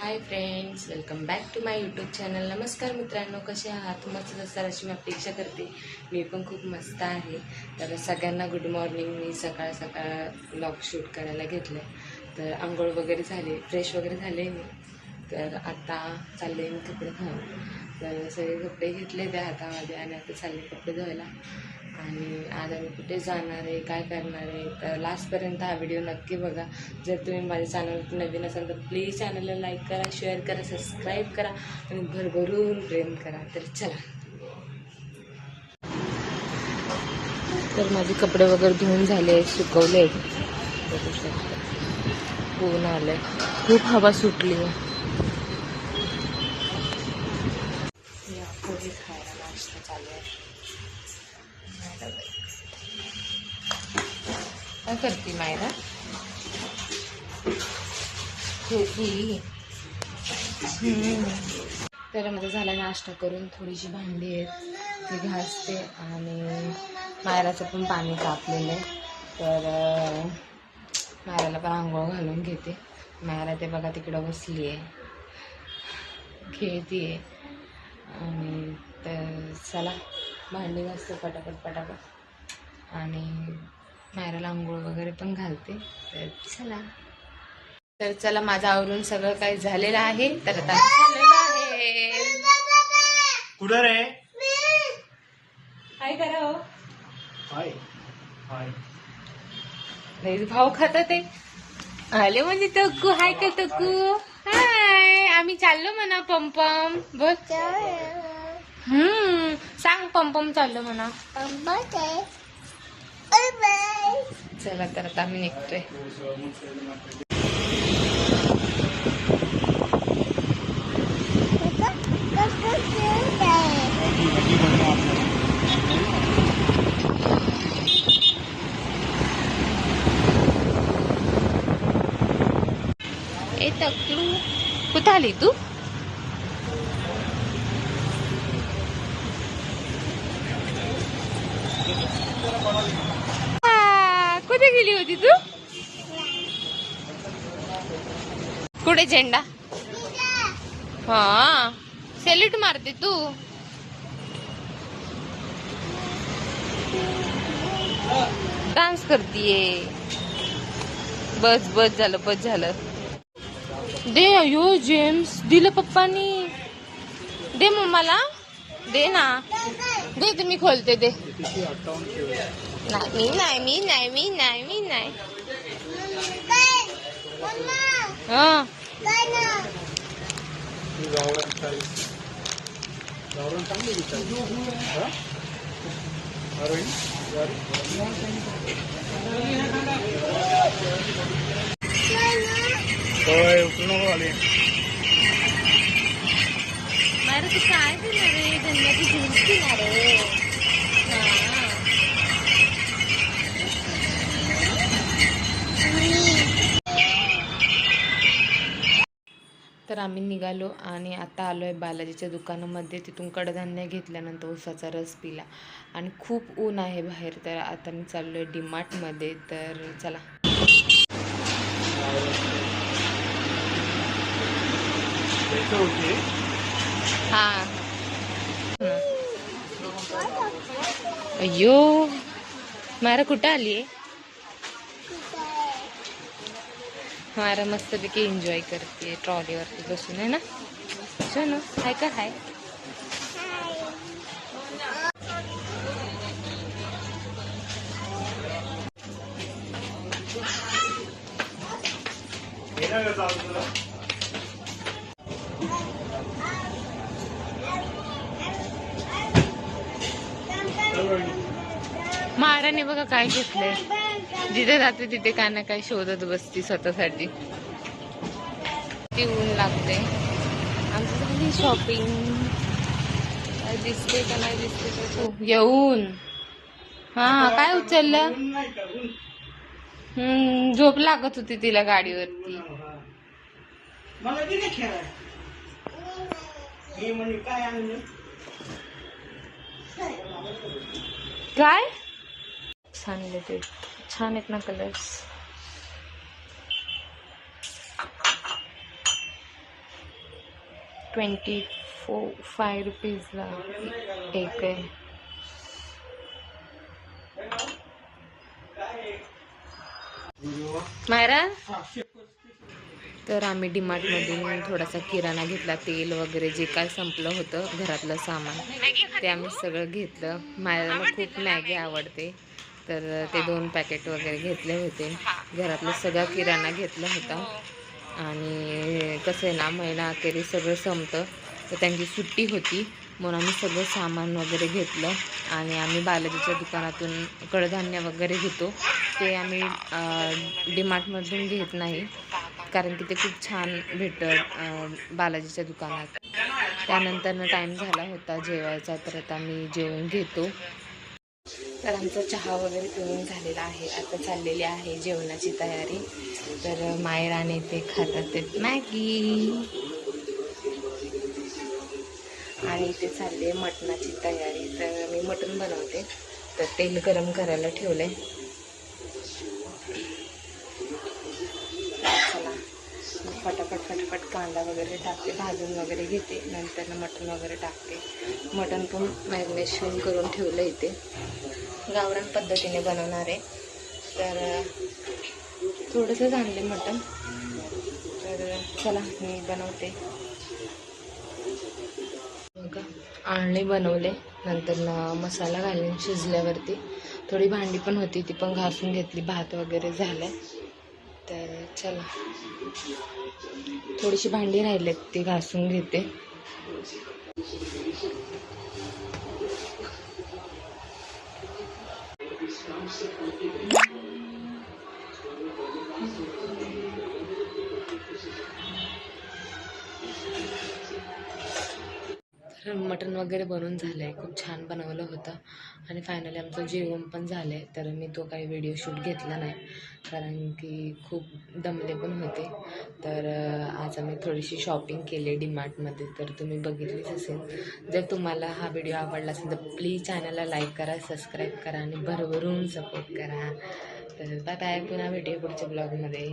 Hi friends welcome back to my YouTube channel नमस्कार मित्रांनो कसे आहात? मस्त जसं अशी मी अपेक्षा करते. मी पण खूप मस्त आहे. तर सगळ्यांना गुड मॉर्निंग मी सकाळ सकाळ ब्लॉग शूट करायला घेतलं तर आंघोळ वगैरे झाले फ्रेश वगैरे झाले मी. तर आता चालले मी कपडे धुवा तर सगळे कपडे घेतले त्या हातामध्ये आणि आता चालले कपडे धुवायला. आणि आज आम्ही कुठे जाणार आहे काय करणार आहे तर लास्टपर्यंत हा व्हिडिओ नक्की बघा. जर तुम्ही माझ्या चॅनल नवीन असाल तर प्लीज चॅनलला लाईक करा शेअर करा सबस्क्राईब करा आणि भरभरून प्रेम करा. तर चला. तर माझे कपडे वगैरे धुवून झाले सुकवले. बघू शकता ऊन आलं. खूप हवा सुटली. आहे या पोहे खायला नाश्ता चालू आहे. काय करते मायरा? तर माझा झाला नाश्ता करून थोडीशी भांडी आहेत ती घासते आणि मायराचं पण पाणी तापलेलं आहे. तर मायराला पण आंघोळ घालून घेते. मायरा ते बघा तिकडं बसली आहे. खेळती आहे. आणि तर चला भांडी घासते पटापट पटापट. आणि मायराला आंघोळ वगैरे पण घालते. तर चला. तर चला माझं आवरून सगळं काही झालेलं आहे. तर आता कुठं रे? काय करा हो. हाय. हाय. लई भाव खात ते. आले म्हणजे तक्कू. हाय का तक्कू? हाय. आम्ही चाललो म्हणा पंपम बघ. हम्म. सांग पंपम चाललो म्हणा. चला तर आता आम्ही निघतोय ए तक्कू कुठं आली तू आ, कुठे गेली होती तू? कुठे झेंडा? हा. सेल्यूट मारते तू. डान्स करतीये. बस बस झालं बस झालं. दे अयो जेम्स. दिलं पप्पानी. दे मम्माला. दे ना. दे तुम्ही खोलते दे. नाही मी नाही मी नाही मी नाही मी नाही हा होय उठू नको आले माझं तू काय देणार तर आम्ही निघालो आणि आता आलो आहे बालाजीच्या दुकानामध्ये. तिथून कडधान्य घेतल्यानंतर उसाचा रस पिला. आणि खूप ऊन आहे बाहेर तर आता मी चाललो आहे डीमार्टमध्ये. तर चला. हा. अयो मारा कुठं आली आहे मारा मस्तपैकी एन्जॉय करते ट्रॉलीवरती बसून आहे ना? सोनू हाय का हाय? येणार माराने बघा काय घेतलंय. जिथे जाते तिथे काय ना काय शोधत बसती स्वतःसाठी. ती ऊन लागते. आमची झाली शॉपिंग दिसते का नाही दिसते येऊन हा काय उचललं? हम्म झोप लागत होती तिला गाडीवरती. हे म्हणजे काय आणलं? काय? छान आहे ते. छान आहेत ना कलर्स ट्वेंटी फो फाय रुपीजला एक आहे. मायरा तर आम्ही डीमार्टमधून थोडासा किराणा घेतला तेल वगैरे जे काय संपलं होतं घरातलं सामान ते आम्ही सगळं घेतलं. मायराला खूप मॅगी आवडते. तर ते दोन पॅकेट वगैरे घेतले होते. घरातलं सगळा किराणा घेतला होता. आणि कसं आहे ना महिना अखेरी सगळं संपतं. तर त्यांची सुट्टी होती. म्हणून आम्ही सगळं सामान वगैरे घेतलं. आणि आम्ही बालाजीच्या दुकानातून कडधान्य वगैरे घेतो. ते आम्ही डीमार्टमधून घेत नाही. कारण की ते खूप छान भेटतं बालाजीच्या दुकानात. त्यानंतरनं टाईम झाला होता जेवायचा. तर आता आम्ही जेवण घेतो. तर आमचा चहा वगैरे पिऊन झालेला आहे. आता चाललेली आहे जेवणाची तयारी. तर मायराने ते खातात ते मॅगी. आणि इथे चालली आहे मटणाची तयारी. तर मी मटण बनवते. तर तेल गरम करायला ठेवलं आहे फटाफट फटाफट कांदा वगैरे टाकते भाजून वगैरे घेते. नंतर मटण वगैरे टाकते. मटण पण मॅग्नेशन करून ठेवलं इथे. गावरान पद्धतीने बनवणार आहे. तर थोडंसंच आणले मटण. तर चला मी बनवते. बघा आणले बनवले. नंतर ना मसाला घालून शिजल्यावरती थोडी भांडी पण होती ती पण घासून घेतली. भात वगैरे झालं. तर चला. थोडीशी भांडी राहिलेत ती घासून घेते. तर मटण वगैरे बनवून झालं आहे खूप छान बनवलं होतं. आणि फायनली आमचं जेवण पण झालं आहे तर मी तो काही व्हिडिओ शूट घेतला नाही. कारण की खूप दमले पण होते. तर आज आम्ही थोडीशी शॉपिंग केली डीमार्टमध्ये तर तुम्ही बघितलीच असेल. जर तुम्हाला हा व्हिडिओ आवडला असेल तर प्लीज चॅनलला लाईक करा सबस्क्राईब करा आणि भरभरून सपोर्ट करा. तर बाय बाय पुन्हा भेटूया पुढच्या ब्लॉगमध्ये